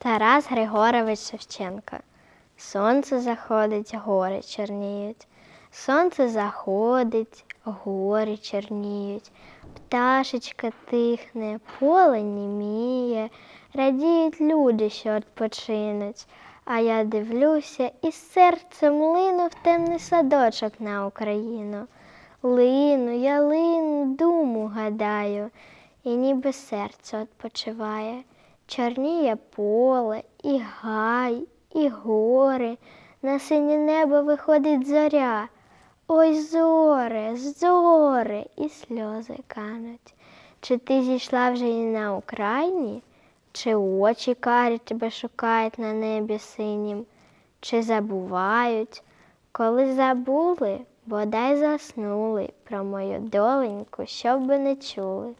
Тарас Григорович Шевченко. Сонце заходить, гори чорніють. Сонце заходить, гори чорніють. Пташечка тихне, поле німіє, радіють люди, що відпочинуть. А я дивлюся і серцем лину в темний садочок на Україну. Лину, я лину, думу гадаю, і ніби серце відпочиває. Чорніє поле, і гай, і гори, на синє небо виходить зоря. Ой, зоре, зоре, і сльози кануть. Чи ти зійшла вже і на Україні? Чи очі карі тебе шукають на небі синім, чи забувають? Коли забули, бодай заснули про мою доленьку, щоб би не чули.